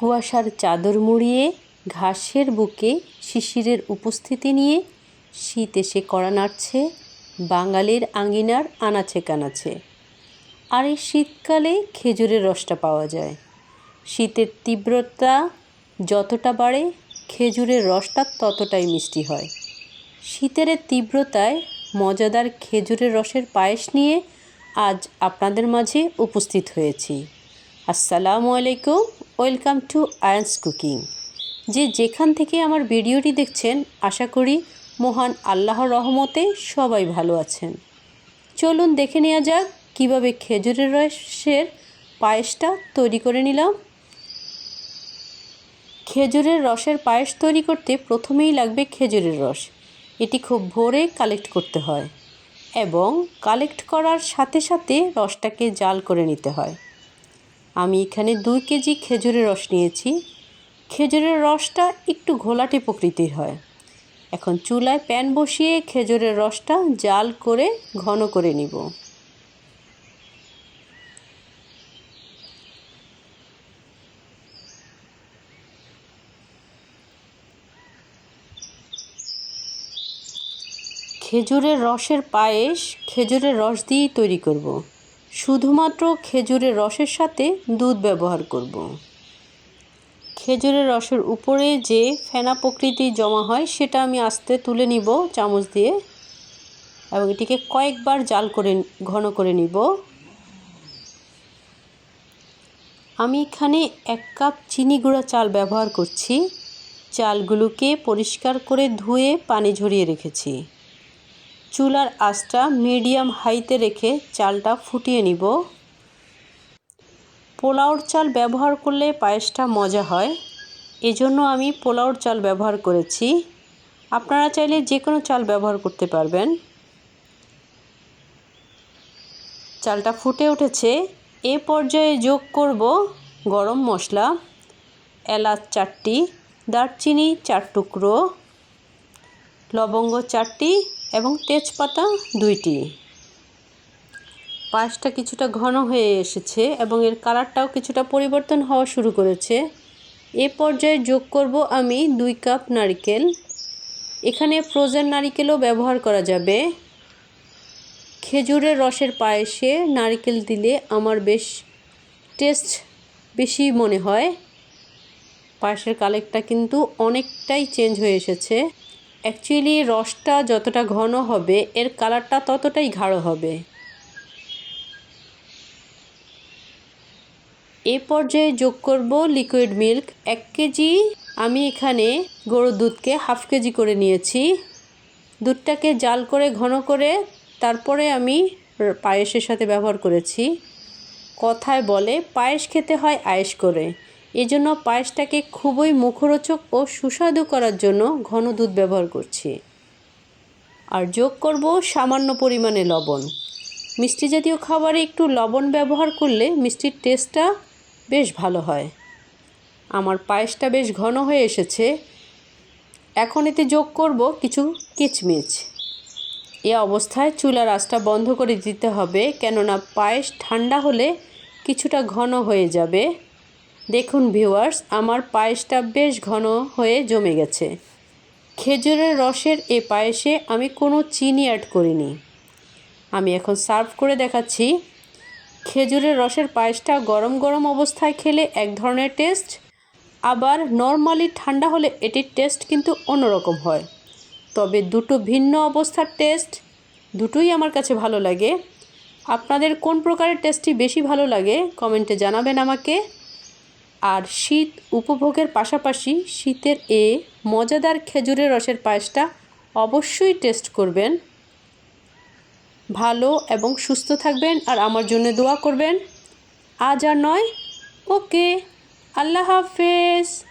কুয়াশার চাদর মুড়িয়ে ঘাসের বুকে শিশিরের উপস্থিতি নিয়ে শীত এসে কড়া নাড়ছে, বাঙালির আঙিনার আনাচে কানাচে। আর এই শীতকালে খেজুরের রসটা পাওয়া যায়। শীতের তীব্রতা যতটা বাড়ে, খেজুরের রসটা ততটাই মিষ্টি হয়। শীতের তীব্রতায় মজাদার খেজুরের রসের পায়েস নিয়ে আজ আপনাদের মাঝে উপস্থিত হয়েছি। আসসালামু আলাইকুম ওয়েলকাম টু আয়ান্স কুকিং। যে যেখান থেকে আমার ভিডিওটি দেখছেন, আশা করি মহান আল্লাহর রহমতে সবাই ভালো আছেন। চলুন দেখে নেওয়া যাক কীভাবে খেজুরের রসের পায়েসটা তৈরি করে নিলাম। খেজুরের রসের পায়েস তৈরি করতে প্রথমেই লাগবে খেজুরের রস। এটি খুব ভোরে কালেক্ট করতে হয় এবং কালেক্ট করার সাথে সাথে রসটাকে জাল করে নিতে হয়। আমি এখানে দুই কেজি খেজুরের রস নিয়েছি। খেজুরের রসটা একটু ঘোলাটে প্রকৃতির হয়। এখন চুলায় প্যান বসিয়ে খেজুরের রসটা জাল করে ঘন করে নিব। খেজুরের রসের পায়েস খেজুরের রস দিয়েই তৈরি করব। শুধুমাত্র খেজুরের রসের সাথে দুধ ব্যবহার করব। খেজুরের রসের উপরে যে ফেনা প্রকৃতি জমা হয়, সেটা আমি আস্তে তুলে নিব চামচ দিয়ে এবং এটিকে কয়েকবার জাল করে, ঘন করে নিব। আমি এখানে এক কাপ চিনি গুঁড়া চাল ব্যবহার করছি। চালগুলোকে পরিষ্কার করে ধুয়ে পানি ঝরিয়ে রেখেছি। চুলার আঁচটা মিডিয়াম হাইতে রেখে চালটা ফুটিয়ে নিব। পোলাওর চাল ব্যবহার করলে পায়েসটা মজা হয়। এজন্য আমি পোলাওর চাল ব্যবহার করেছি। আপনারা চাইলে যে কোনো চাল ব্যবহার করতে পারবেন। চালটা ফুটে উঠেছে। এ পর্যায়ে যোগ করব গরম মশলা, এলাচ চারটি, দারচিনি চার টুকরো লবঙ্গ চারটি এবং তেজপাতা দুইটি। পায়েসটা কিছুটা ঘন হয়ে এসেছে এবং এর কালারটাও কিছুটা পরিবর্তন হওয়া শুরু করেছে। এ পর্যায়ে যোগ করব আমি দুই কাপ নারিকেল। এখানে ফ্রোজেন নারিকেলও ব্যবহার করা যাবে। খেজুরের রসের পায়েসে নারিকেল দিলে আমার বেশ টেস্ট বেশি মনে হয়। পায়েসের কালেকটা কিন্তু অনেকটাই চেঞ্জ হয়ে এসেছে। অ্যাকচুয়ালি রসটা যতটা ঘন হবে, এর কালারটা ততটাই গাঢ় হবে। এ পর্যায়ে যোগ করব লিকুইড মিল্ক এক কেজি। আমি এখানে গরুর দুধকে হাফ কেজি করে নিয়েছি। দুধটাকে জাল করে, ঘন করে, তারপরে আমি পায়েসের সাথে ব্যবহার করেছি। কথায় বলে, পায়েস খেতে হয় আয়েস করে। এজন্য পায়েসটাকে খুবই মুখরোচক ও সুস্বাদু করার জন্য ঘন দুধ ব্যবহার করছি। আর যোগ করব সামান্য পরিমাণে লবণ। মিষ্টি জাতীয় খাবারে একটু লবণ ব্যবহার করলে মিষ্টির টেস্টটা বেশ ভালো হয়। আমার পায়েসটা বেশ ঘন হয়ে এসেছে। এখন এতে যোগ করব কিছু কিচমিচ। এ অবস্থায় চুলার আঁচটা বন্ধ করে দিতে হবে, কেননা পায়েস ঠান্ডা হলে কিছুটা ঘন হয়ে যাবে। দেখুন আমার পায়েসটা বেশ ঘন হয়ে জমে গেছে। খেজুরের রসের এ পায়েসে আমি কোনো চিনি অ্যাড করিনি। আমি এখন সার্ভ করে দেখাচ্ছি। খেজুরের রসের পায়েসটা গরম গরম অবস্থায় খেলে এক ধরনের টেস্ট আবার নর্মালি ঠান্ডা হলে এটির টেস্ট কিন্তু অন্যরকম হয়। তবে দুটো ভিন্ন অবস্থার টেস্ট দুটোই আমার কাছে ভালো লাগে। আপনাদের কোন প্রকারের টেস্টটি বেশি ভালো লাগে কমেন্টে জানাবেন আমাকে। আর শীত উপভোগের পাশাপাশি শীতের এ মজাদার খেজুরের রসের পায়েসটা অবশ্যই টেস্ট করবেন। ভালো এবং সুস্থ থাকবেন আর আমার জন্য দোয়া করবেন। আজ আর নয়, ওকে, আল্লাহ হাফেজ।